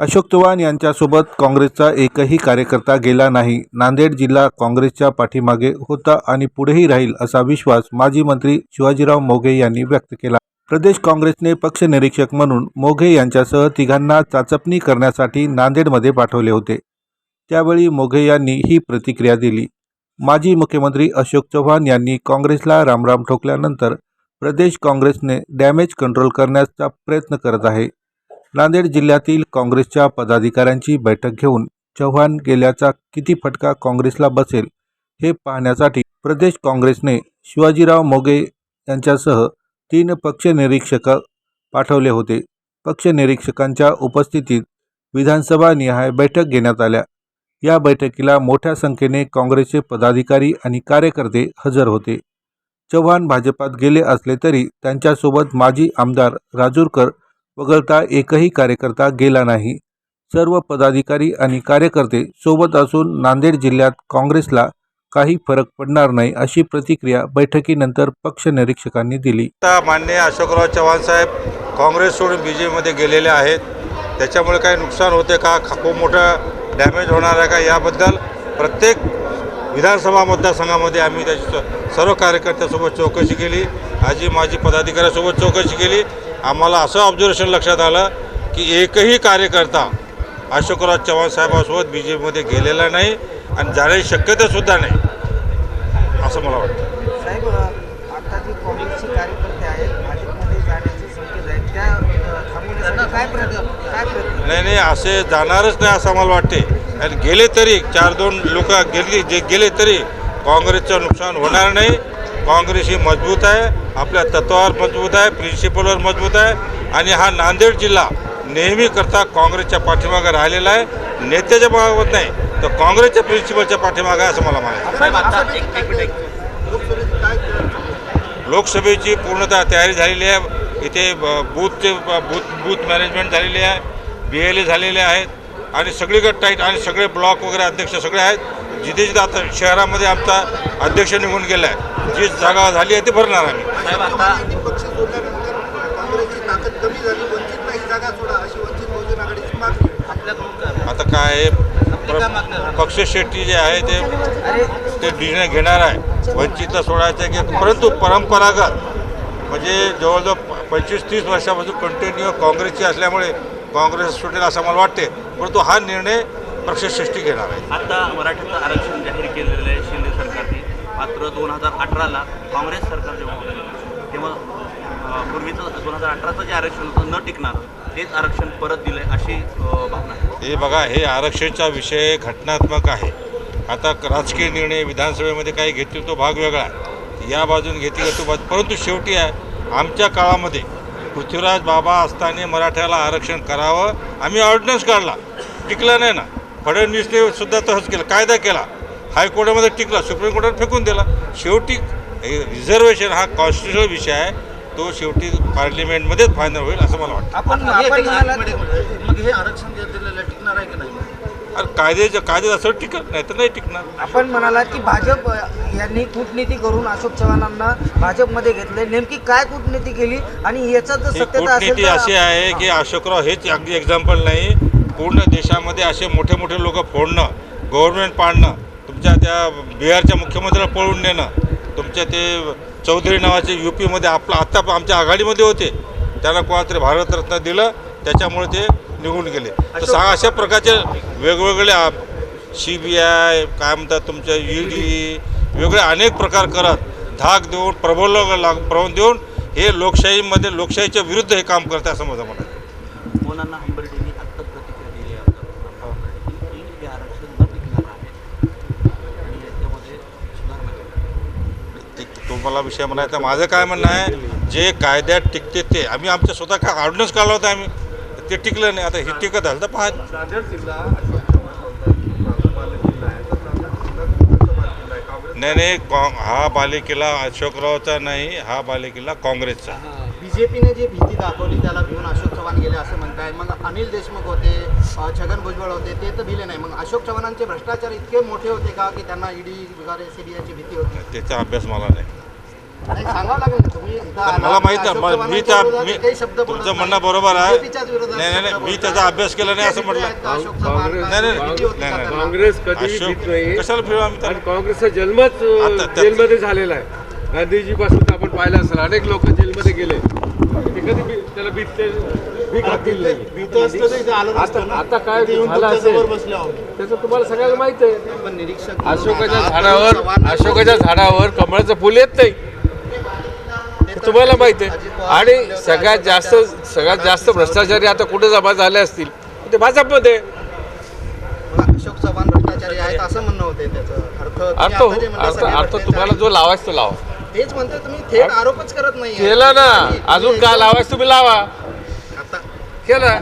अशोक चव्हाण यांच्यासोबत काँग्रेसचा एकही कार्यकर्ता गेला नाही. नांदेड जिल्हा काँग्रेसच्या पाठीमागे होता आणि पुढेही राहील असा विश्वास माजी मंत्री शिवाजीराव मोघे यांनी व्यक्त केला. प्रदेश काँग्रेसने पक्ष निरीक्षक म्हणून मोघे यांच्यासह तिघांना चाचपणी करण्यासाठी नांदेडमध्ये पाठवले होते. त्यावेळी मोघे यांनी ही प्रतिक्रिया दिली. माजी मुख्यमंत्री अशोक चव्हाण यांनी काँग्रेसला रामराम ठोकल्यानंतर प्रदेश काँग्रेसने डॅमेज कंट्रोल करण्याचा प्रयत्न करत आहे. नांदेड जिल्ह्यातील काँग्रेसच्या पदाधिकाऱ्यांची बैठक घेऊन चव्हाण गेल्याचा किती फटका काँग्रेसला बसेल हे पाहण्यासाठी प्रदेश काँग्रेसने शिवाजीराव मोगे यांच्यासह तीन पक्ष निरीक्षक पाठवले होते. पक्ष निरीक्षकांच्या उपस्थितीत विधानसभा निहाय बैठक घेण्यात आल्या. या बैठकीला मोठ्या संख्येने काँग्रेसचे पदाधिकारी आणि कार्यकर्ते हजर होते. चव्हाण भाजपात गेले असले तरी त्यांच्यासोबत माजी आमदार राजूरकर वगळता एकही कार्यकर्ता गेला नाही. सर्व पदाधिकारी आणि कार्यकर्ते सोबत असून नांदेड जिल्ह्यात काँग्रेसला काही फरक पडणार नाही अशी प्रतिक्रिया बैठकीनंतर पक्ष निरीक्षकांनी दिली. आता मान्य अशोकराव चव्हाण साहेब काँग्रेस सोडून बी जे पीमध्ये गेलेले आहेत. त्याच्यामुळे काही नुकसान होते का? खूप मोठं डॅमेज होणार आहे का याबद्दल प्रत्येक विधानसभा मतदारसंघामध्ये आम्ही त्याची सर्व कार्यकर्त्यासोबत चौकशी केली. आजी माजी पदाधिकाऱ्यासोबत चौकशी केली. आम्हाला असं ऑब्झर्वेशन लक्षात आलं की एकही कार्यकर्ता अशोकराव चव्हाण साहेबांसोबत बी जे पीमध्ये गेलेला नाही आणि जाण्याची शक्यतासुद्धा नाही. असं मला वाटतं. साहेब आता जे काँग्रेसचे कार्यकर्ते आहेत भाजपमध्ये जाण्याचे संकेत आहेत त्या अ, थांबवण्यासाठी काय प्रयत्न काय प्रयत्न? नाही नाही असे जाणारच नाही असं मला वाटते. आणि गेले तरी चार दोन लोक गेली जे गेले तरी काँग्रेसचं नुकसान होणार नाही. काँग्रेस ही मजबूत आहे आपल्या तत्वावर मजबूत आहे प्रिन्सिपलवर मजबूत आहे. आणि हा नांदेड जिल्हा नेहमी करता काँग्रेसच्या पाठीमागे राहिलेला आहे. नेत्याच्या मागत नाही तर काँग्रेसच्या प्रिन्सिपलच्या पाठीमागे आहे असं मला म्हणायचं लोकसभेची पूर्णतः तयारी झालेली आहे. इथे बूथचे ब- बूथ बूथ मॅनेजमेंट झालेली आहे. बी एल ए झालेले आहेत. आणि सगळीकडे टाईट आणि सगळे ब्लॉक वगैरे अध्यक्ष सगळे आहेत. जिथे जिथे आता शहरामध्ये आमचा अध्यक्ष निघून गेला आहे जी जागा झाली आहे ती भरणार आम्ही. साहेब आता पक्ष सोडल्यानंतर काँग्रेसची ताकद कमी झाली. वंचितला ही जागा सोडा अशी वंचित बहुजन आघाडीची मागणी आपल्याकडून आता काय आहे, पक्ष शेट्टी जे आहे ते ते निर्णय घेणार आहे. वंचितला सोडायचं आहे की परंतु परंपरागत म्हणजे जवळजवळ पंचवीस तीस वर्षापासून कंटिन्यू काँग्रेसची असल्यामुळे काँग्रेस सुटेल असं मला वाटते. परंतु हा निर्णय पक्षश्रेष्ठी घेणार आहे. आता मराठ्याचं आरक्षण जाहीर केलेलं मात्र दोन हजार अठराला काँग्रेस सरकार जेव्हा होतं तेव्हा पूर्वीचं दोन हजार अठराचं जे आरक्षण होतं न टिकणार तेच आरक्षण परत दिलं आहे अशी भावना हे बघा हे आरक्षणचा विषय घटनात्मक आहे. आता राजकीय निर्णय विधानसभेमध्ये काही घेतील तो भाग वेगळा आहे. या बाजून घेतील तो बाजू परंतु शेवटी आहे आमच्या काळामध्ये पृथ्वीराज बाबा असताना मराठ्याला आरक्षण करावं आम्ही ऑर्डिनन्स काढला. टिकला नाही ना. फडणवीसने सुद्धा तसंच केलं. कायदा केला. हायकोर्टामध्ये टिकला सुप्रीम कोर्टात फेकून दिला. शेवटी रिझर्वेशन हा कॉन्स्टिट्युशनल विषय आहे. तो शेवटी पार्लिमेंटमध्येच फायनल होईल असं मला वाटतं. आपण मग हे आरक्षण टिकणार आहे की नाही? अरे कायद्याच्या कायद्यात असं टिकत नाही तर नाही टिकणार. आपण म्हणालात की भाजप यांनी कूटनीती करून अशोक चव्हाणांना भाजपमध्ये घेतले नेमकी काय कूटनीती केली आणि याचा जर ही सत्यता असेल कूटनीती अशी आहे की अशोकराव हेच अगदी एक्झाम्पल नाही. पूर्ण देशामध्ये असे मोठे मोठे लोक फोडणं गव्हर्नमेंट पाडणं तुमच्या त्या बिहारच्या मुख्यमंत्र्याला पळून नेणं तुमच्या ते चौधरी नावाचे यू पीमध्ये आपलं आत्ता आमच्या आघाडीमध्ये होते. त्यांना कोणातरी भारतरत्न दिलं त्याच्यामुळे ते निघून गेले. तर सांगा अशा प्रकारचे वेगवेगळे सी बी आय काय म्हणतात तुमच्या ई डी वेगळे अनेक प्रकार करत धाक देऊन प्रबोधन लाग प्रबोधन देऊन हे लोकशाहीमध्ये लोकशाहीच्या विरुद्ध हे काम करते असं माझं म्हणणं आहे. मोनांना हंबर्डेंनी आत्ता प्रतिक्रिया दिली आहे आमदार हंबर्डेंनी की हे आरक्षण न टिकणार आहे आणि याच्यामध्ये सुधारणा केली तुम्हाला विषय म्हणायचा. माझं काय म्हणणं आहे जे कायद्यात टिकते ते. आम्ही आमच्या स्वतः काय ऑर्डिनन्स काढला होता आम्ही. ते टिकलं नाही. आता हे टिकत आलं तर पहा नाही नाही काँ- हा बालेकिल्ला अशोकरावचा नाही हा बालेकिल्ला काँग्रेसचा. बीजेपीने जी भीती दाखवली त्याला भिवून अशोक चव्हाण गेले असं म्हणताय. मग अनिल देशमुख होते छगन भुजबळ होते ते तर भिले नाही. मग अशोक चव्हाणांचे भ्रष्टाचार इतके मोठे होते का की त्यांना ईडी वगैरे सीबीआयची भीती होती? त्याचा अभ्यास मला नाही. मला माहीत नाही मी त्या मी तुमचं. म्हणणं बरोबर आहे. नाही नाही मी त्याचा अभ्यास केला नाही असं म्हटलं. नाही, नाही? काँग्रेस कशाला फिरवा आम्ही? काँग्रेसचा जन्मच जेलमध्ये झालेला आहे. गांधीजीपासून तर आपण पाहिलं असेल अनेक लोक जेलमध्ये गेले. ते कधी भी- त्याला भीत भीक घातलेली नाही. आता काय झालं असेल? त्याचं तुम्हाला सगळ्याला माहीत आहे. अशोकाच्या झाडावर अशोकाच्या झाडावर कमळाचं फुल येत नाही. तुम्हाला माहीत आहे. आणि सगळ्यात जास्त सगळ्यात जास्त भ्रष्टाचारी आता कुठे जमा झाले असतील? ते भाजपमध्ये. अशोक चव्हाण भ्रष्टाचारी आहेत असं म्हणणं होते त्याचं. अर्थ अर्थ म्हणता अर्थ तुम्हाला जो लावायचा तो लावा. तेच म्हणतोय तुम्ही थेट आरोपच करत नाही केला ना. अजून काय लावायचं तुम्ही लावा. केला.